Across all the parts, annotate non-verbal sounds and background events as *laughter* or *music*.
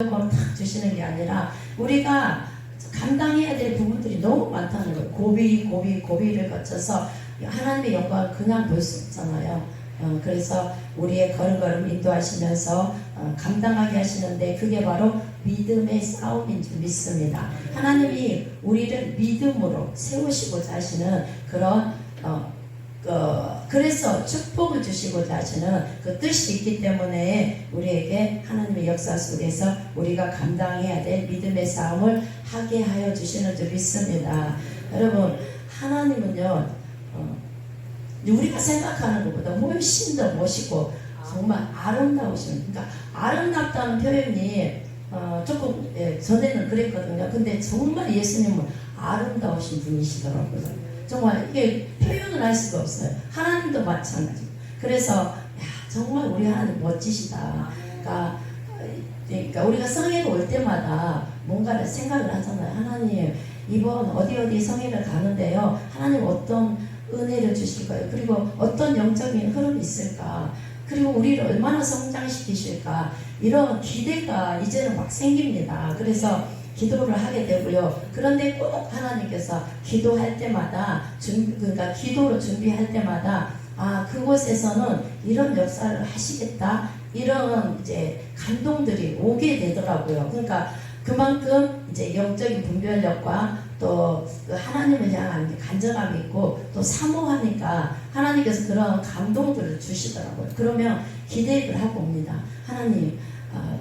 탁 주시는 게 아니라 우리가 감당해야 될 부분들이 너무 많다는 거예요. 고비, 고비, 고비를 거쳐서 하나님의 영광을 그냥 볼 수 없잖아요. 어, 그래서 우리의 걸음걸음 인도하시면서 어, 감당하게 하시는데 그게 바로 믿음의 싸움인 줄 믿습니다. 하나님이 우리를 믿음으로 세우시고자 하시는 그런 어, 그, 그래서 축복을 주시고자 하시는 그 뜻이 있기 때문에 우리에게 하나님의 역사 속에서 우리가 감당해야 될 믿음의 싸움을 하게 하여 주시는 줄 믿습니다. 여러분, 하나님은요, 어, 우리가 생각하는 것보다 훨씬 더 멋있고 정말 아름다우신, 그러니까 아름답다는 표현이 어, 조금 예, 전에는 그랬거든요. 근데 정말 예수님은 아름다우신 분이시더라고요. 정말 이게 표현을 할 수가 없어요. 하나님도 마찬가지. 그래서 야, 정말 우리 하나님 멋지시다. 그러니까, 그러니까 우리가 성회를 올 때마다 뭔가를 생각을 하잖아요. 하나님 이번 어디 어디 성회를 가는데요. 하나님 어떤 은혜를 주실까요? 그리고 어떤 영적인 흐름이 있을까? 그리고 우리를 얼마나 성장시키실까? 이런 기대가 이제는 막 생깁니다. 그래서 기도를 하게 되고요. 그런데 꼭 하나님께서 기도할 때마다 준 그러니까 기도로 준비할 때마다 아 그곳에서는 이런 역사를 하시겠다 이런 이제 감동들이 오게 되더라고요. 그러니까 그만큼 이제 영적인 분별력과 또그 하나님을 향한 간절함이 있고 또 사모하니까 하나님께서 그런 감동들을 주시더라고요. 그러면 기대를 하고 옵니다. 하나님 어,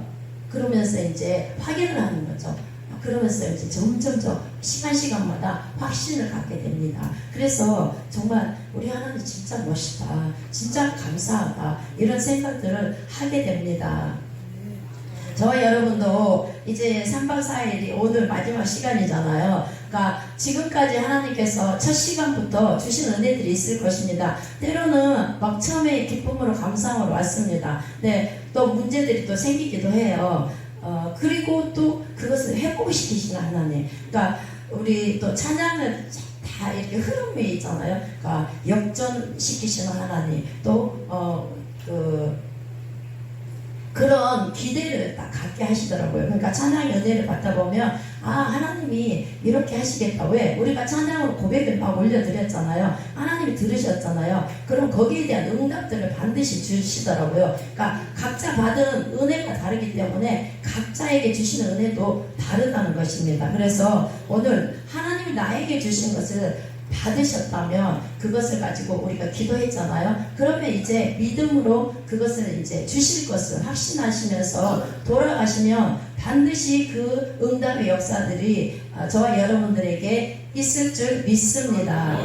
그러면서 이제 확인을 하는 거죠. 그러면서 이제 점점점 시간 시간마다 확신을 갖게 됩니다. 그래서 정말 우리 하나님 진짜 멋있다, 진짜 감사하다 이런 생각들을 하게 됩니다. 저와 여러분도 이제 3박 4일이 오늘 마지막 시간이잖아요. 그러니까 지금까지 하나님께서 첫 시간부터 주신 은혜들이 있을 것입니다. 때로는 막 처음에 기쁨으로 감사함으로 왔습니다. 네, 또 문제들이 또 생기기도 해요. 어, 그리고 또 그것을 회복시키시는 하나님. 그러니까 우리 또 찬양을 다 이렇게 흐름이 있잖아요. 그러니까 역전시키시는 하나님. 또, 어, 그, 그런 기대를 딱 갖게 하시더라고요. 그러니까 찬양의 은혜를 받다 보면 아 하나님이 이렇게 하시겠다. 왜? 우리가 찬양으로 고백을 막 올려드렸잖아요. 하나님이 들으셨잖아요. 그럼 거기에 대한 응답들을 반드시 주시더라고요. 그러니까 각자 받은 은혜가 다르기 때문에 각자에게 주시는 은혜도 다르다는 것입니다. 그래서 오늘 하나님이 나에게 주신 것을 받으셨다면 그것을 가지고 우리가 기도했잖아요. 그러면 이제 믿음으로 그것을 이제 주실 것을 확신하시면서 돌아가시면 반드시 그 응답의 역사들이 어, 저와 여러분들에게 있을 줄 믿습니다.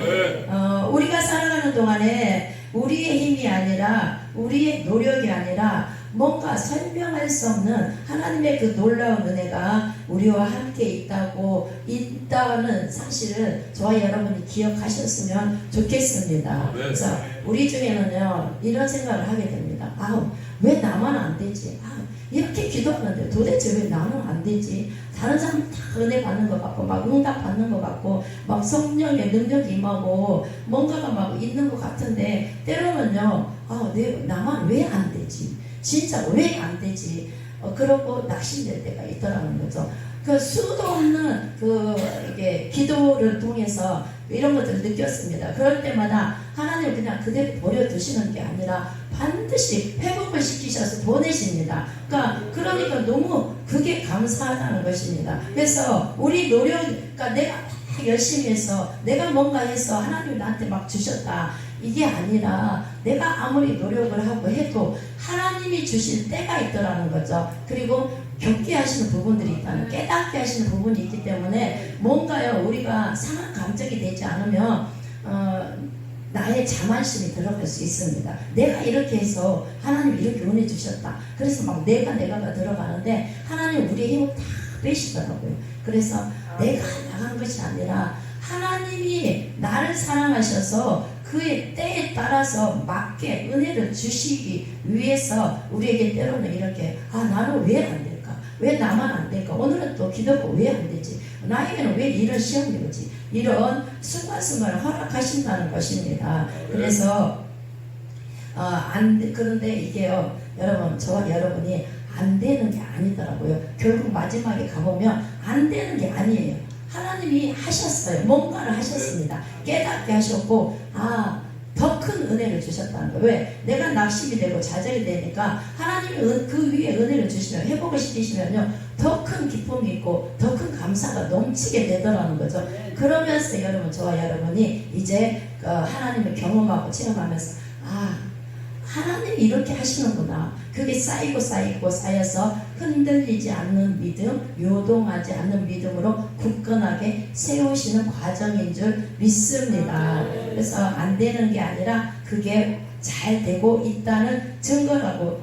어, 우리가 살아가는 동안에 우리의 힘이 아니라 우리의 노력이 아니라 뭔가 설명할 수 없는 하나님의 그 놀라운 은혜가 우리와 함께 있다고 있다는 사실을 저와 여러분이 기억하셨으면 좋겠습니다. 그래서 우리 중에는요 이런 생각을 하게 됩니다. 아우 왜 나만 안 되지? 아, 이렇게 기도하는데 도대체 왜 나는 안 되지? 다른 사람 다 은혜 받는 것 같고 막 응답 받는 것 같고 막 성령의 능력이 임하고 뭔가가 막 있는 것 같은데 때로는요 아, 내 나만 왜 안 되지? 진짜 왜 안 되지? 어, 그러고 낙심될 때가 있더라는 거죠. 그 수도 없는 그 이게 기도를 통해서 이런 것들을 느꼈습니다. 그럴 때마다 하나님 그냥 그대로 버려두시는 게 아니라 반드시 회복을 시키셔서 보내십니다. 그러니까 그러니까 너무 그게 감사하다는 것입니다. 그래서 우리 노력, 그러니까 내가 막 열심히 해서 내가 뭔가 해서 하나님이 나한테 막 주셨다. 이게 아니라 내가 아무리 노력을 하고 해도 하나님이 주실 때가 있더라는 거죠. 그리고 겪게 하시는 부분들이 있다는 깨닫게 하시는 부분이 있기 때문에 뭔가요 우리가 상한 감정이 되지 않으면 어, 나의 자만심이 들어갈 수 있습니다. 내가 이렇게 해서 하나님 이렇게 은혜 주셨다. 그래서 막 내가 내가가 들어가는데 하나님 우리의 힘을 다 빼시더라고요. 그래서 내가 나간 것이 아니라 하나님이 나를 사랑하셔서 그의 때에 따라서 맞게 은혜를 주시기 위해서 우리에게 때로는 이렇게 아 나는 왜 안 될까? 왜 나만 안 될까? 오늘은 또 기도가 왜 안 되지? 나에게는 왜 이런 시험이 오지? 이런 순간순간을 허락하신다는 것입니다. 그래서 어, 안 돼- 그런데 이게요 여러분 저와 여러분이 안 되는 게 아니더라고요. 결국 마지막에 가보면 안 되는 게 아니에요. 하나님이 하셨어요. 뭔가를 하셨습니다. 깨닫게 하셨고, 아, 더 큰 은혜를 주셨다는 거예요. 왜? 내가 낙심이 되고 좌절이 되니까 하나님이 은- 그 위에 은혜를 주시면 회복을 시키시면요. 더 큰 기쁨이 있고 더 큰 감사가 넘치게 되더라는 거죠. 그러면서 여러분, 저와 여러분이 이제 어, 하나님을 경험하고 체험하면서 아, 하나님이 이렇게 하시는구나. 그게 쌓이고 쌓이고 쌓여서 흔들리지 않는 믿음, 요동하지 않는 믿음으로 굳건하게 세우시는 과정인 줄 믿습니다. 그래서 안 되는 게 아니라 그게 잘 되고 있다는 증거라고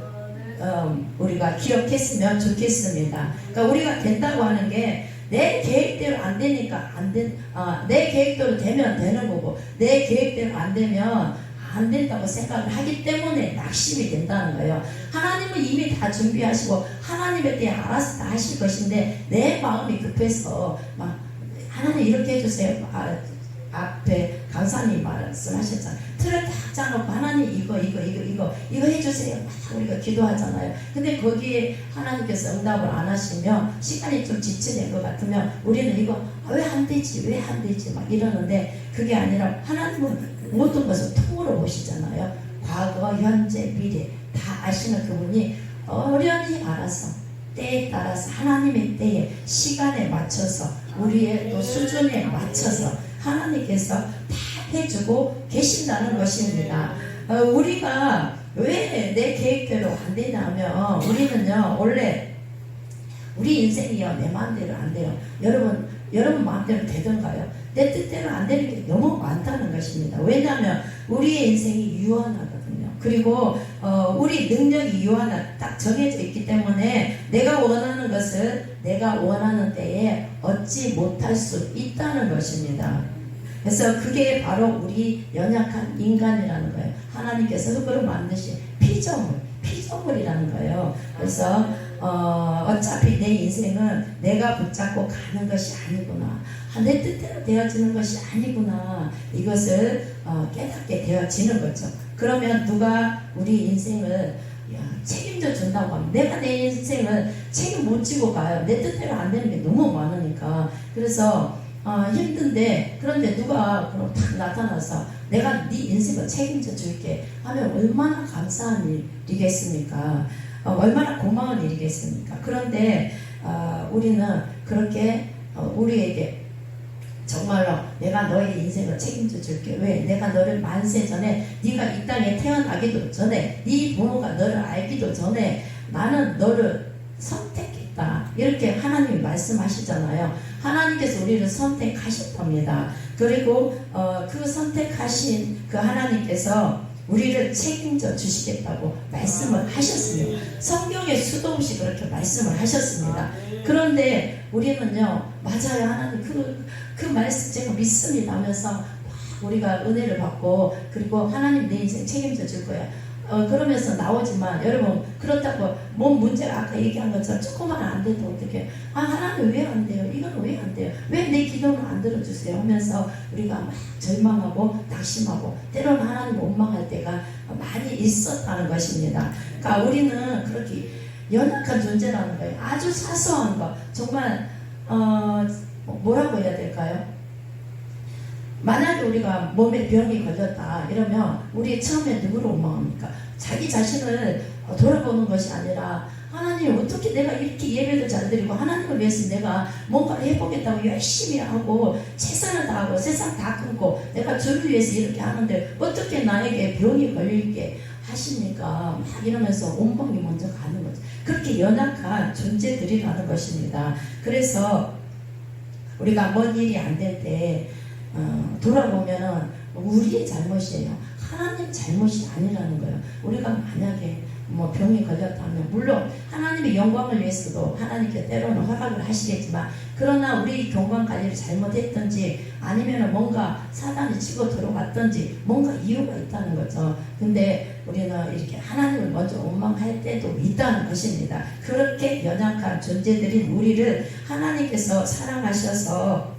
어, 우리가 기억했으면 좋겠습니다. 그러니까 우리가 된다고 하는 게 내 계획대로 안 되니까 안 된, 아, 내 계획대로 되면 되는 거고 내 계획대로 안 되면 안 된다고 생각을 하기 때문에 낙심이 된다는 거예요. 하나님은 이미 다 준비하시고 하나님에 대해 알아서 다 하실 것인데 내 마음이 급해서 막 하나님 이렇게 해주세요. 아, 앞에 강사님 말씀하셨잖아요. 틀을 딱 짜놓고 하나님 이거 이거 이거 이거 이거 해주세요. 막 우리가 기도하잖아요. 근데 거기에 하나님께서 응답을 안 하시면 시간이 좀 지체된 것 같으면 우리는 이거 왜 안 되지 왜 안 되지 막 이러는데 그게 아니라 하나님은 모든 것을 통으로 보시잖아요. 과거, 현재, 미래 다 아시는 그분이 어련히 알아서 때에 따라서 하나님의 때에 시간에 맞춰서 우리의 또 수준에 맞춰서 하나님께서 다 해주고 계신다는 것입니다. 어, 우리가 왜 내 계획대로 안 되냐면 우리는요 원래 우리 인생이요 내 마음대로 안 돼요. 여러분 여러분 마음대로 되던가요? 내 뜻대로 안 되는 게 너무 많다는 것입니다. 왜냐하면 우리의 인생이 유한하거든요. 그리고 어, 우리 능력이 유한하 딱 정해져 있기 때문에 내가 원하는 것을 내가 원하는 때에 얻지 못할 수 있다는 것입니다. 그래서 그게 바로 우리 연약한 인간이라는 거예요. 하나님께서 흙으로 만드신 피조물, 피조물이라는 거예요. 그래서 어, 어차피 내 인생은 내가 붙잡고 가는 것이 아니구나. 아, 내 뜻대로 되어지는 것이 아니구나. 이것을 어, 깨닫게 되어지는 거죠. 그러면 누가 우리 인생을 야, 책임져 준다고 하면 내가 내 인생을 책임 못 지고 가요. 내 뜻대로 안 되는 게 너무 많으니까. 그래서 어, 힘든데 그런데 누가 그럼 탁 나타나서 내가 네 인생을 책임져 줄게 하면 얼마나 감사한 일이겠습니까? 어, 얼마나 고마운 일이겠습니까? 그런데 어, 우리는 그렇게 어, 우리에게 정말로 내가 너의 인생을 책임져 줄게. 왜? 내가 너를 만세 전에 네가 이 땅에 태어나기도 전에 네 부모가 너를 알기도 전에 나는 너를 선택했다. 이렇게 하나님이 말씀하시잖아요. 하나님께서 우리를 선택하셨답니다. 그리고 어, 그 선택하신 그 하나님께서 우리를 책임져 주시겠다고 말씀을 하셨습니다. 성경에 수도 없이 그렇게 말씀을 하셨습니다. 그런데 우리는요, 맞아요. 하나님 그, 그 말씀 제가 믿습니다 하면서 막 우리가 은혜를 받고 그리고 하나님 내 인생 책임져 줄 거야. 어, 그러면서 나오지만 여러분 그렇다고 몸 문제가 아까 얘기한 것처럼 조금만 안 돼도 어떻게 아 하나님 왜 안 돼요? 이건 왜 안 돼요? 왜 내 기도는 안 들어주세요? 하면서 우리가 막 절망하고 낙심하고 때로는 하나님 원망할 때가 많이 있었다는 것입니다. 그러니까 우리는 그렇게 연약한 존재라는 거예요. 아주 사소한 거 정말 어, 뭐라고 해야 될까요? 만약에 우리가 몸에 병이 걸렸다 이러면 우리 처음에 누구를 원망합니까? 자기 자신을 어, 돌아보는 것이 아니라 하나님 어떻게 내가 이렇게 예배도 잘 드리고 하나님을 위해서 내가 뭔가를 해보겠다고 열심히 하고 최선을 다하고 세상 다 끊고 내가 주를 위해서 이렇게 하는데 어떻게 나에게 병이 걸릴게 하십니까? 막 이러면서 원망이 먼저 가는 거죠. 그렇게 연약한 존재들이라는 것입니다. 그래서 우리가 뭔 일이 안 될 때 어, 돌아보면은 우리의 잘못이에요. 하나님 잘못이 아니라는 거예요. 우리가 만약에 뭐 병이 걸렸다면 물론 하나님의 영광을 위해서도 하나님께 때로는 허락을 하시겠지만 그러나 우리 경관 관리를 잘못했던지 아니면 뭔가 사단이 치고 들어갔던지 뭔가 이유가 있다는 거죠. 근데 우리는 이렇게 하나님을 먼저 원망할 때도 있다는 것입니다. 그렇게 연약한 존재들인 우리를 하나님께서 사랑하셔서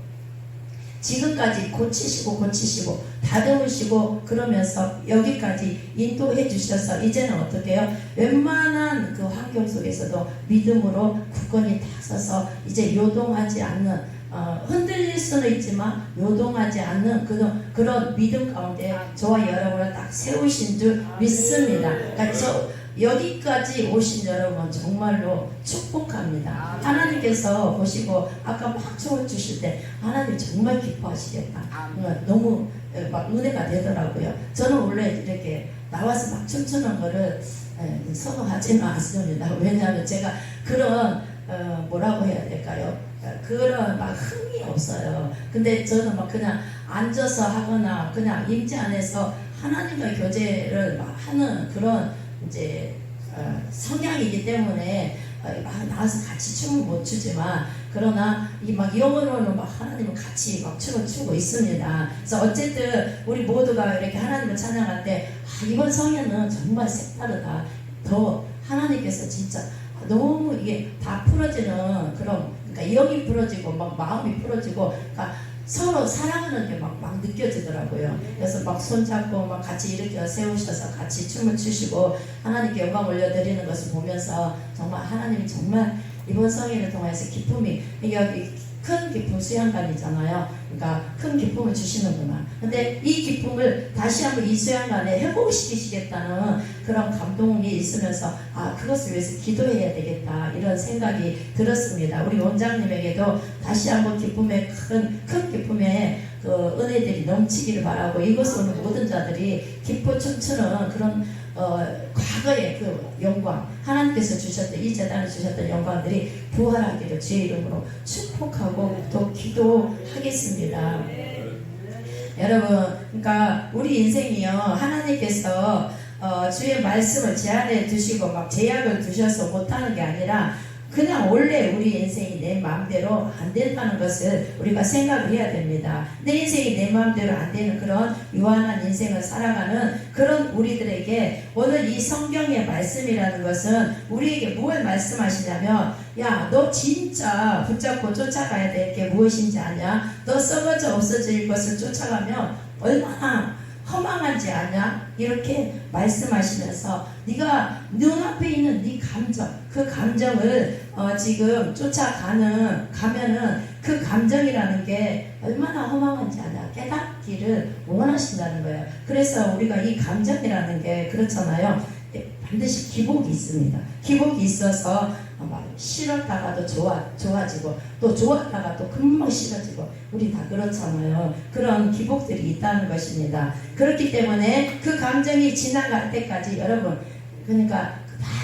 지금까지 고치시고 고치시고 다듬으시고 그러면서 여기까지 인도해 주셔서 이제는 어떻게 해요? 웬만한 그 환경 속에서도 믿음으로 굳건히 다 서서 이제 요동하지 않는 어, 흔들릴 수는 있지만 요동하지 않는 그런, 그런 믿음 가운데 저와 여러분을 딱 세우신 줄 믿습니다. 그러니까 저 여기까지 오신 여러분 정말로 축복합니다. 하나님께서 보시고 아까 막 초월 주실 때 하나님 정말 기뻐하시겠다. 어, 너무 어, 막 은혜가 되더라고요. 저는 원래 이렇게 나와서 막 춤추는 거를 에, 선호하지는 않습니다. *laughs* 왜냐하면 제가 그런 어, 뭐라고 해야 될까요? 어, 그런 막 흥이 없어요. 근데 저는 막 그냥 앉아서 하거나 그냥 임재 안에서 하나님과 교제를 막 하는 그런 이제 어, 성향이기 때문에 어, 막 나와서 같이 춤을 못 추지만 그러나 이 막 영어로는 막 하나님을 같이 막 춤을 추고 있습니다. 그래서 어쨌든 우리 모두가 이렇게 하나님을 찬양할 때 아, 이번 성회는 정말 색다르다. 더 하나님께서 진짜 너무 이게 다 풀어지는 그런 그러니까 영이 풀어지고 막 마음이 풀어지고 그러니까 서로 사랑하는 게 막 막 느껴지더라고요. 그래서 막 손잡고 막 같이 일으켜 세우셔서 같이 춤을 추시고 하나님께 영광 올려드리는 것을 보면서 정말 하나님이 정말 이번 성회를 통해서 기쁨이 여기 큰 기쁨 수양관이잖아요. 그러니까 큰 기쁨을 주시는구나. 근데 이 기쁨을 다시 한번 이 수양관에 회복시키시겠다는 그런 감동이 있으면서 아 그것을 위해서 기도해야 되겠다 이런 생각이 들었습니다. 우리 원장님에게도 다시 한번 기쁨의 큰, 큰 기쁨의 그 은혜들이 넘치기를 바라고 이것을 오는 모든 자들이 기뻐 춤추는 그런 어, 과거의 그 영광 하나님께서 주셨던 이 재단을 주셨던 영광들이 부활하기를 주의 이름으로 축복하고 또 기도 하겠습니다. 여러분, 그러니까 우리 인생이요 하나님께서 어, 주의 말씀을 제안해 두시고 막 제약을 두셔서 못하는 게 아니라 그냥 원래 우리 인생이 내 마음대로 안 된다는 것을 우리가 생각을 해야 됩니다. 내 인생이 내 마음대로 안 되는 그런 유한한 인생을 살아가는 그런 우리들에게 오늘 이 성경의 말씀이라는 것은 우리에게 뭘 말씀하시냐면 야 너 진짜 붙잡고 쫓아가야 될 게 무엇인지 아냐? 너 썩어져 없어질 것을 쫓아가면 얼마나 허망하지 않냐? 이렇게 말씀하시면서 네가 눈앞에 있는 네 감정, 그 감정을 어, 지금 쫓아가는 가면은 그 감정이라는 게 얼마나 허망한지 아냐? 깨닫기를 원하신다는 거예요. 그래서 우리가 이 감정이라는 게 그렇잖아요. 네, 반드시 기복이 있습니다. 기복이 있어서 막 싫었다가도 좋아, 좋아지고 또 좋았다가 또 금방 싫어지고 우리 다 그렇잖아요. 그런 기복들이 있다는 것입니다. 그렇기 때문에 그 감정이 지나갈 때까지 여러분 그러니까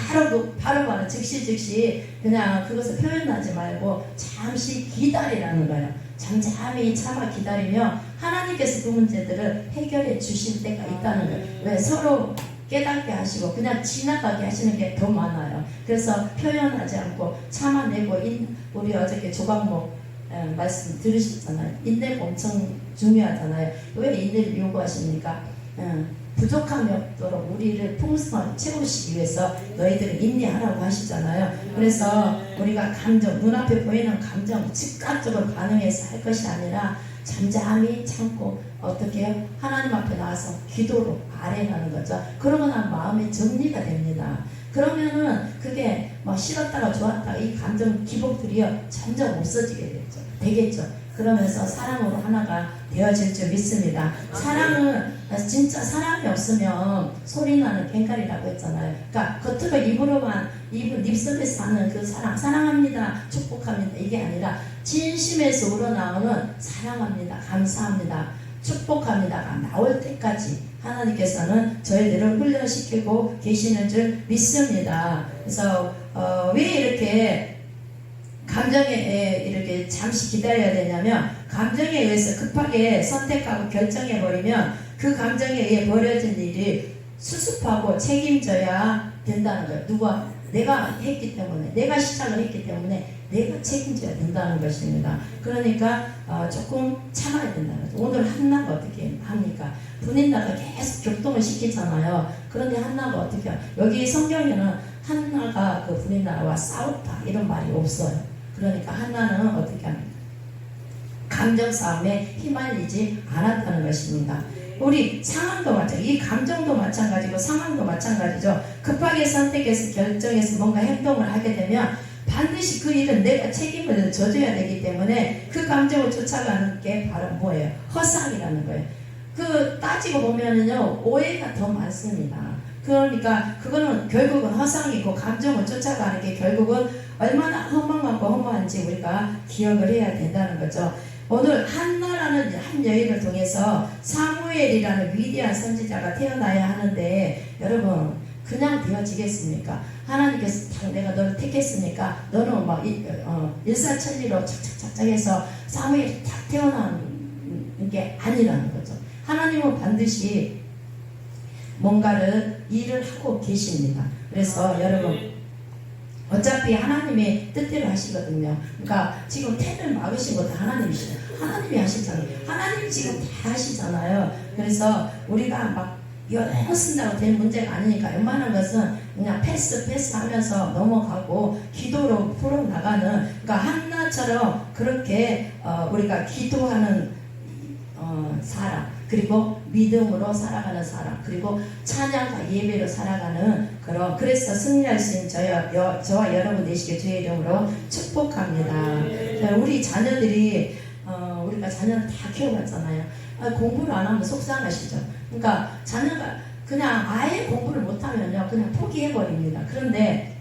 바로 그 바로 바로 즉시 즉시 그냥 그것을 표현하지 말고 잠시 기다리라는 거예요. 잠잠히 참아 기다리며 하나님께서 그 문제들을 해결해 주실 때가 있다는 거예요. 왜 서로 깨닫게 하시고 그냥 지나가게 하시는 게 더 많아요. 그래서 표현하지 않고 참아내고 인, 우리 어저께 조광목 에, 말씀 들으셨잖아요. 인내가 엄청 중요하잖아요. 왜 인내를 요구하십니까? 에, 부족함이 없도록 우리를 풍성하게 채우시기 위해서 너희들은 인내하라고 하시잖아요. 그래서 우리가 감정, 눈앞에 보이는 감정 즉각적으로 반응해서 할 것이 아니라 잠잠히 참고 어떻게? 하나님 앞에 나와서 기도로 아뢰라는 거죠. 그러고 난 마음이 정리가 됩니다. 그러면은 그게 막 싫었다가 좋았다가 이 감정 기복들이요 점점 없어지게 되죠. 되겠죠. 그러면서 사랑으로 하나가 되어질 줄 믿습니다. 사랑은 진짜 사랑이 없으면 소리 나는 갱갈이라고 했잖아요. 그러니까 겉으로 입으로만 입 입속에서 하는 그 사랑, 사랑합니다, 축복합니다 이게 아니라 진심에서 우러나오는 사랑합니다, 감사합니다, 축복합니다가 나올 때까지 하나님께서는 저희들을 훈련시키고 계시는 줄 믿습니다. 그래서 어, 왜 이렇게 감정에 이렇게 잠시 기다려야 되냐면 감정에 의해서 급하게 선택하고 결정해 버리면 그 감정에 의해 벌어진 일이 수습하고 책임져야 된다는 거예요. 누가 내가 했기 때문에 내가 시작을 했기 때문에 내가 책임져야 된다는 것입니다. 그러니까 어, 조금 참아야 된다는 거죠. 오늘 한나가 어떻게 합니까? 분인나가 계속 격동을 시키잖아요. 그런데 한나가 어떻게? 여기 성경에는 한나가 그 분인나와 싸웠다 이런 말이 없어요. 그러니까 한나는 어떻게 합니까? 감정 싸움에 휘말리지 않았다는 것입니다. 우리 상황도 마찬가지, 이 감정도 마찬가지고 상황도 마찬가지죠. 급하게 선택해서 결정해서 뭔가 행동을 하게 되면 반드시 그 일은 내가 책임을 져줘야 되기 때문에 그 감정을 쫓아가는 게 바로 뭐예요? 허상이라는 거예요. 그 따지고 보면은요 오해가 더 많습니다. 그러니까 그거는 결국은 허상이고 감정을 쫓아가는 게 결국은 얼마나 허망하고 허무한지 우리가 기억을 해야 된다는 거죠. 오늘 한나라는 한 여인을 통해서 사무엘이라는 위대한 선지자가 태어나야 하는데 여러분 그냥 되어지겠습니까? 하나님께서 딱 내가 너를 택했으니까 너는 막 일, 어, 일사천리로 착착착착 해서 사무엘이 딱 태어나는 게 아니라는 거죠. 하나님은 반드시 뭔가를 일을 하고 계십니다. 그래서 여러분 어차피 하나님의 뜻대로 하시거든요. 그러니까 지금 태를 막으신 것도 하나님이시죠. 하나님이 하시잖아요. 하나님이 지금 다 하시잖아요. 그래서 우리가 막 여러 쓴다고 될 문제가 아니니까 웬만한 것은 그냥 패스 패스 하면서 넘어가고 기도로 풀어 나가는 그러니까 한나처럼 그렇게 어, 우리가 기도하는 어, 사람 그리고 믿음으로 살아가는 사람 그리고 찬양과 예배로 살아가는 그런 그래서 승리할 수 있는 저와, 여, 저와 여러분 되시길 주의 이름으로 축복합니다. 자, 우리 자녀들이 어, 우리가 자녀를 다 키워봤잖아요. 아, 공부를 안 하면 속상하시죠. 그러니까 자녀가 그냥 아예 공부를 못하면요 그냥 포기해버립니다. 그런데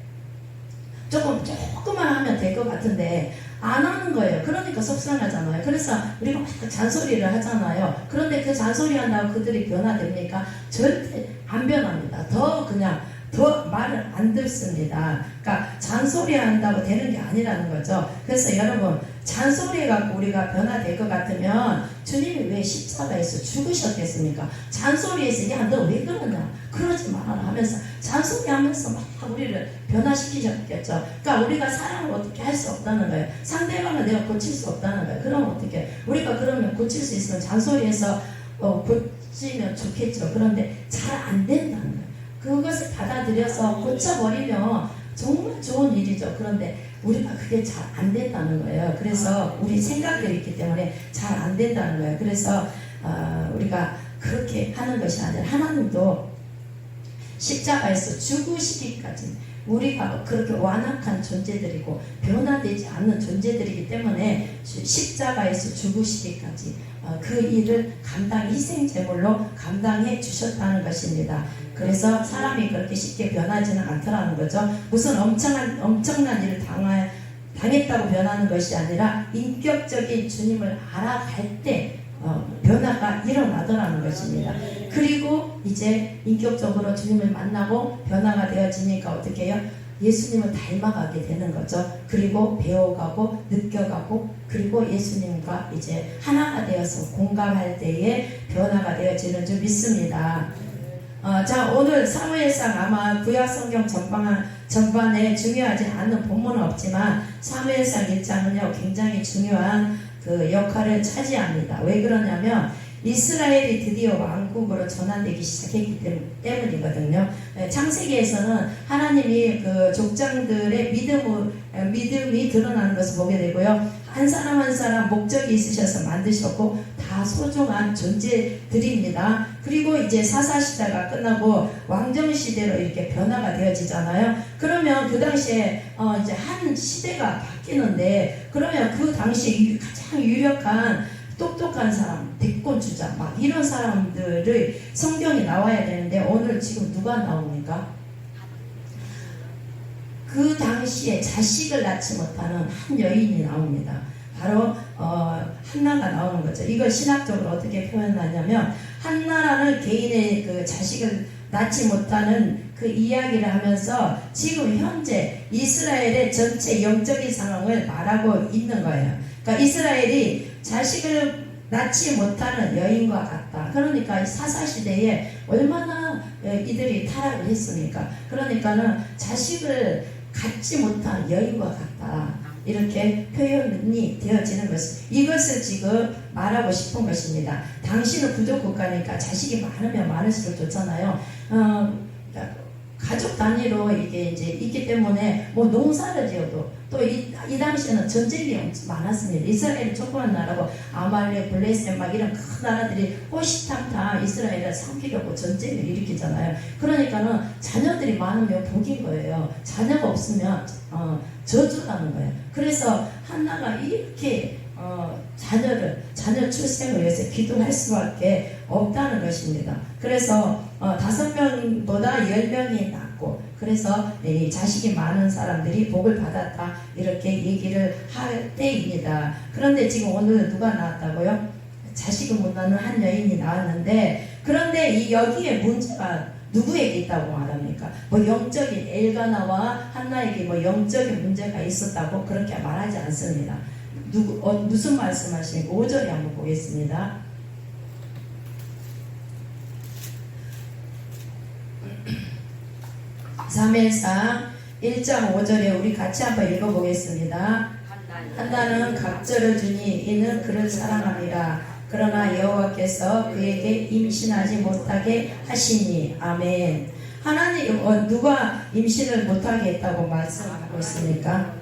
조금 조금만 하면 될 것 같은데 안 하는 거예요. 그러니까 속상하잖아요. 그래서 우리가 막 잔소리를 하잖아요. 그런데 그 잔소리 한다고 그들이 변화됩니까? 절대 안 변합니다. 더 그냥 더 말을 안 듣습니다. 그러니까 잔소리 한다고 되는 게 아니라는 거죠. 그래서 여러분 잔소리 해갖고 우리가 변화될 것 같으면 주님이 왜 십자가에서 죽으셨겠습니까? 잔소리해서 야 너 왜 그러냐 그러지 말아라 하면서 잔소리 하면서 막 우리를 변화시키셨겠죠. 그러니까 우리가 사람을 어떻게 할 수 없다는 거예요. 상대방을 내가 고칠 수 없다는 거예요. 그럼 어떻게 우리가 그러면 고칠 수 있으면 잔소리해서 어, 고치면 좋겠죠. 그런데 잘 안 된다는 거예요. 그것을 받아들여서 고쳐버리면 정말 좋은 일이죠. 그런데 우리가 그게 잘 안 된다는 거예요. 그래서 우리 생각들이 있기 때문에 잘 안 된다는 거예요. 그래서 어, 우리가 그렇게 하는 것이 아니라 하나님도 십자가에서 죽으시기까지 우리가 그렇게 완악한 존재들이고 변화되지 않는 존재들이기 때문에 십자가에서 죽으시기까지 어, 그 일을 감당 희생 제물로 감당해 주셨다는 것입니다. 그래서 사람이 그렇게 쉽게 변하지는 않더라는 거죠. 무슨 엄청난 엄청난 일을 당하, 당했다고 변하는 것이 아니라 인격적인 주님을 알아갈 때 어, 변화가 일어나더라는 것입니다. 그리고 이제 인격적으로 주님을 만나고 변화가 되어지니까 어떻게 해요? 예수님을 닮아가게 되는 거죠. 그리고 배워가고 느껴가고 그리고 예수님과 이제 하나가 되어서 공감할 때에 변화가 되어지는 줄 믿습니다. 어, 자 오늘 사무엘상 아마 구약 성경 전반 전반에 중요하지 않는 본문은 없지만 사무엘상 1장은요 굉장히 중요한 그 역할을 차지합니다. 왜 그러냐면 이스라엘이 드디어 왕국으로 전환되기 시작했기 때문이거든요. 네, 창세기에서는 하나님이 그 족장들의 믿음을, 믿음이 드러나는 것을 보게 되고요. 한 사람 한 사람 목적이 있으셔서 만드셨고 다 소중한 존재들입니다. 그리고 이제 사사시대가 끝나고 왕정시대로 이렇게 변화가 되어지잖아요. 그러면 그 당시에 어 이제 한 시대가 바뀌는데 그러면 그 당시에 가장 유력한 똑똑한 사람, 대권 주자, 막 이런 사람들의 성경이 나와야 되는데 오늘 지금 누가 나옵니까? 그 당시에 자식을 낳지 못하는 한 여인이 나옵니다. 바로 어, 한나가 나오는 거죠. 이걸 신학적으로 어떻게 표현하냐면 한나라는 개인의 그 자식을 낳지 못하는 그 이야기를 하면서 지금 현재 이스라엘의 전체 영적인 상황을 말하고 있는 거예요. 그러니까 이스라엘이 자식을 낳지 못하는 여인과 같다. 그러니까 사사시대에 얼마나 이들이 타락을 했습니까? 그러니까는 자식을 갖지 못한 여인과 같다. 이렇게 표현이 되어지는 것. 이것을 지금 말하고 싶은 것입니다. 당신은 부족 국가니까 자식이 많으면 많을수록 좋잖아요. 어, 가족 단위로 이게 이제 있기 때문에 뭐 농사를 지어도 또이 이 당시에는 전쟁이 많았습니다. 이스라엘이 조그만 나라고 아말렉, 블레셋 막 이런 큰 나라들이 호시탐탐 이스라엘을 삼키려고 전쟁을 일으키잖아요. 그러니까는 자녀들이 많으면 복인 거예요. 자녀가 없으면 어, 저주라는 거예요. 그래서 한나가 이렇게 어, 자녀를 자녀 출생을 위해서 기도할 수밖에 없다는 것입니다. 그래서 어, 다섯 명보다 열 명이 낫고 그래서 이 자식이 많은 사람들이 복을 받았다 이렇게 얘기를 할 때입니다. 그런데 지금 오늘 누가 나왔다고요? 자식을 못 낳는 한 여인이 나왔는데 그런데 이 여기에 문제가 누구에게 있다고 말합니까? 뭐 영적인 엘가나와 한나에게 뭐 영적인 문제가 있었다고 그렇게 말하지 않습니다. 누구 어, 무슨 말씀하시는 5절에 한번 보겠습니다. 사무엘상 1장 5절에 우리 같이 한번 읽어보겠습니다. 한나는 갑절을 주니 이는 그를 사랑함이라 그러나 여호와께서 그에게 임신하지 못하게 하시니 아멘. 하나님 어, 누가 임신을 못하게 했다고 말씀하고 있습니까?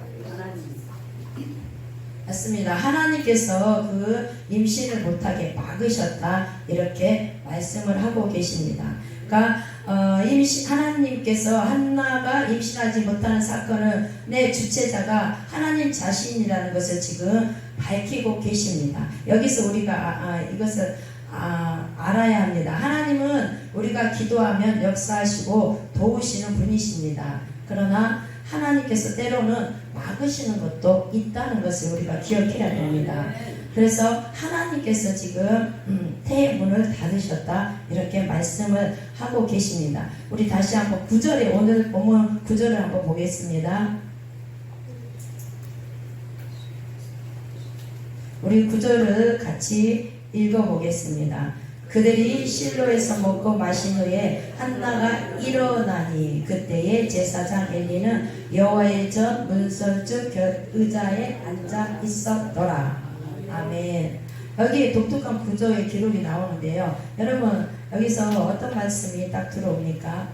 맞습니다. 하나님께서 그 임신을 못하게 막으셨다 이렇게 말씀을 하고 계십니다. 그러니까 어, 임신 하나님께서 한나가 임신하지 못하는 사건을 내 주체자가 하나님 자신이라는 것을 지금 밝히고 계십니다. 여기서 우리가 아, 아, 이것을 아, 알아야 합니다. 하나님은 우리가 기도하면 역사하시고 도우시는 분이십니다. 그러나 하나님께서 때로는 막으시는 것도 있다는 것을 우리가 기억해야 됩니다. 그래서 하나님께서 지금 음, 태문을 닫으셨다 이렇게 말씀을 하고 계십니다. 우리 다시 한번 구절에 오늘 본문 구절을 한번 보겠습니다. 우리 구절을 같이 읽어보겠습니다. 그들이 실로에서 먹고 마신 후에 한나가 일어나니 그때의 제사장 엘리는 여호와의 전 문설주 곁 의자에 앉아 있었더라. 아멘. 여기 독특한 구조의 기록이 나오는데요. 여러분 여기서 어떤 말씀이 딱 들어옵니까?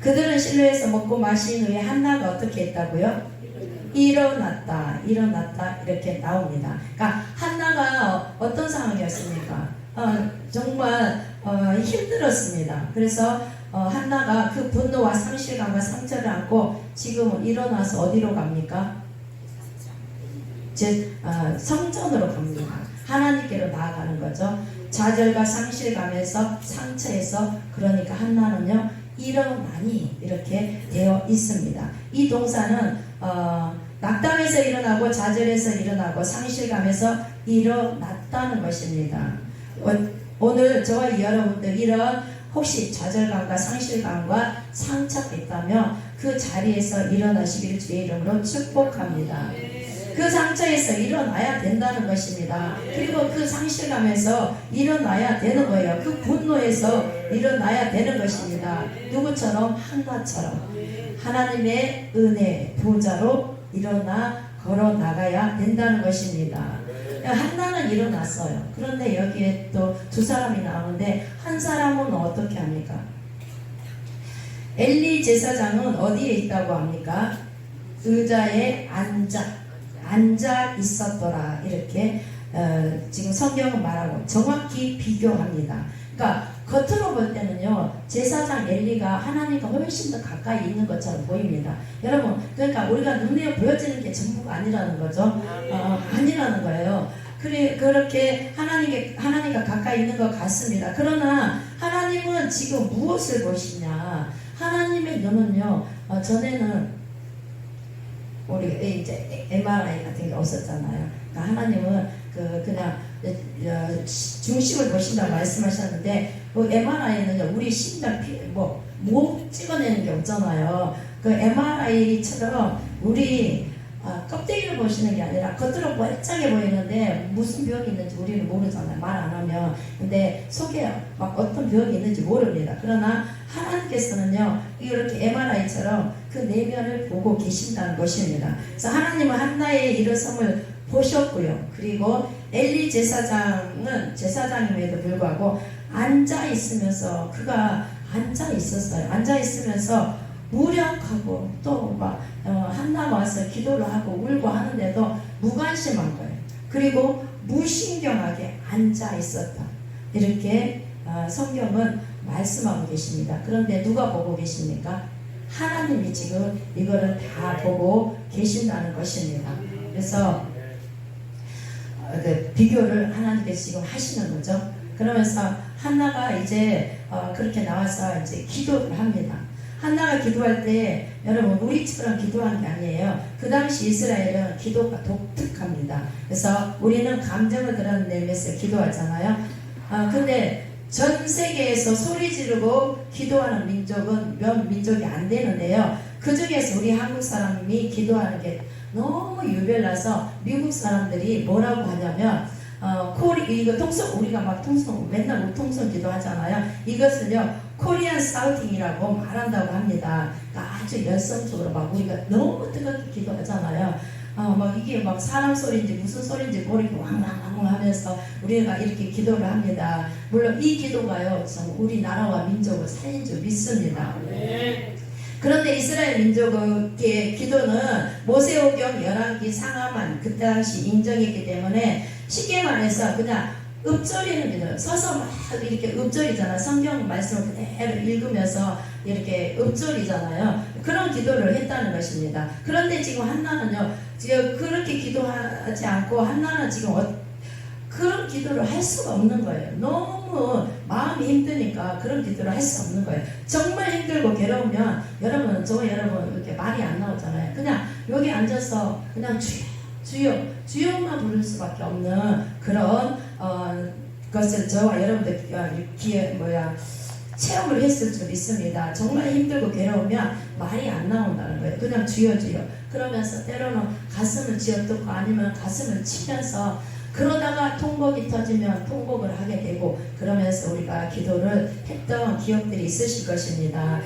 그들은 실로에서 먹고 마신 후에 한나가 어떻게 했다고요? 일어났다, 일어났다 이렇게 나옵니다. 그러니까 한나가 어떤 상황이었습니까? 어, 정말 어, 힘들었습니다. 그래서 어, 한나가 그 분노와 상실감과 상처를 안고 지금 일어나서 어디로 갑니까? 제 어, 성전으로 갑니다. 하나님께로 나아가는 거죠. 좌절과 상실감에서 상처에서 그러니까 한나는요 일어나니 이렇게 되어 있습니다. 이 동사는 어, 낙담에서 일어나고 좌절에서 일어나고 상실감에서 일어났다는 것입니다. 어, 오늘 저와 여러분들 이런 혹시 좌절감과 상실감과 상처가 있다면 그 자리에서 일어나시기를 주의 이름으로 축복합니다. 그 상처에서 일어나야 된다는 것입니다. 그리고 그 상실감에서 일어나야 되는 거예요. 그 분노에서 일어나야 되는 것입니다. 누구처럼 한나처럼 하나님의 은혜 보좌로 일어나 걸어 나가야 된다는 것입니다. 한나는 일어났어요. 그런데 여기에 또 두 사람이 나오는데 한 사람은 어떻게 합니까? 엘리 제사장은 어디에 있다고 합니까? 의자에 앉아 앉아 있었더라 이렇게 어, 지금 성경은 말하고 정확히 비교합니다. 그러니까 겉으로 볼 때는요 제사장 엘리가 하나님과 훨씬 더 가까이 있는 것처럼 보입니다. 여러분 그러니까 우리가 눈에 보여지는 게 전부가 아니라는 거죠. 어, 아니라는 거예요. 그래 그렇게 하나님께 하나님과 가까이 있는 것 같습니다. 그러나 하나님은 지금 무엇을 보시냐? 하나님의 눈은요 어, 전에는 우리 이제 MRI 같은 게 없었잖아요. 그러니까 하나님은 그 그냥 어, 중심을 보신다 말씀하셨는데 그 MRI는 우리 심장 뭐목 찍어내는 게 없잖아요. 그 MRI처럼 우리 아, 껍데기를 보시는 게 아니라 겉으로 멀쩡해 보이는데 무슨 병이 있는지 우리는 모르잖아요. 말 안 하면. 근데 속에 막 어떤 병이 있는지 모릅니다. 그러나 하나님께서는요, 이렇게 MRI처럼 그 내면을 보고 계신다는 것입니다. 그래서 하나님은 한나의 일어섬을 보셨고요. 그리고 엘리 제사장은 제사장임에도 불구하고 앉아 있으면서 그가 앉아 있었어요. 앉아 있으면서 무력하고 또막 어, 한나 와서 기도를 하고 울고 하는데도 무관심한 거예요. 그리고 무신경하게 앉아 있었다. 이렇게 어, 성경은 말씀하고 계십니다. 그런데 누가 보고 계십니까? 하나님이 지금 이거를 다 보고 계신다는 것입니다. 그래서 어, 그 비교를 하나님께서 지금 하시는 거죠. 그러면서 한나가 이제 어, 그렇게 나와서 이제 기도를 합니다. 한나가 기도할 때 여러분 우리처럼 기도한 게 아니에요. 그 당시 이스라엘은 기도가 독특합니다. 그래서 우리는 감정을 드러내면서 기도하잖아요. 아 근데 전 세계에서 소리 지르고 기도하는 민족은 몇 민족이 안 되는데요. 그 중에서 우리 한국 사람이 기도하는 게 너무 유별나서 미국 사람들이 뭐라고 하냐면 어, 코리 이거 통성 우리가 막 통성 맨날 우통성 기도하잖아요. 이것을요 코리안 사우팅이라고 말한다고 합니다. 그러니까 아주 열성적으로 막 우리가 너무 뜨겁게 기도하잖아요. 어, 막 이게 막 사람 소리인지 무슨 소리인지 모르고 왕왕왕 하면서 우리가 이렇게 기도를 합니다. 물론 이 기도가요, 참 우리 나라와 민족을 살린 줄 믿습니다. 그런데 이스라엘 민족의 기도는 모세오경 열왕기 상하만 그때 당시 인정했기 때문에 쉽게 말해서 그냥 읊조리는 기도 서서 막 이렇게 읊조리잖아. 성경 말씀을 그대로 읽으면서 이렇게 읊조리잖아요. 그런 기도를 했다는 것입니다. 그런데 지금 한나는요 지금 그렇게 기도하지 않고 한나는 지금 어, 그런 기도를 할 수가 없는 거예요. 너무 마음이 힘드니까 그런 기도를 할 수 없는 거예요. 정말 힘들고 괴로우면 여러분 저 여러분 이렇게 말이 안 나오잖아요. 그냥 여기 앉아서 그냥 주여 주여 주여만 부를 수밖에 없는 그런 어, 것을 저와 여러분들 어, 기회 뭐야 체험을 했을 줄 믿습니다. 정말 힘들고 괴로우면 말이 안 나온다는 거예요. 그냥 주여 주여 그러면서 때로는 가슴을 쥐어뜯고 아니면 가슴을 치면서 그러다가 통곡이 터지면 통곡을 하게 되고 그러면서 우리가 기도를 했던 기억들이 있으실 것입니다.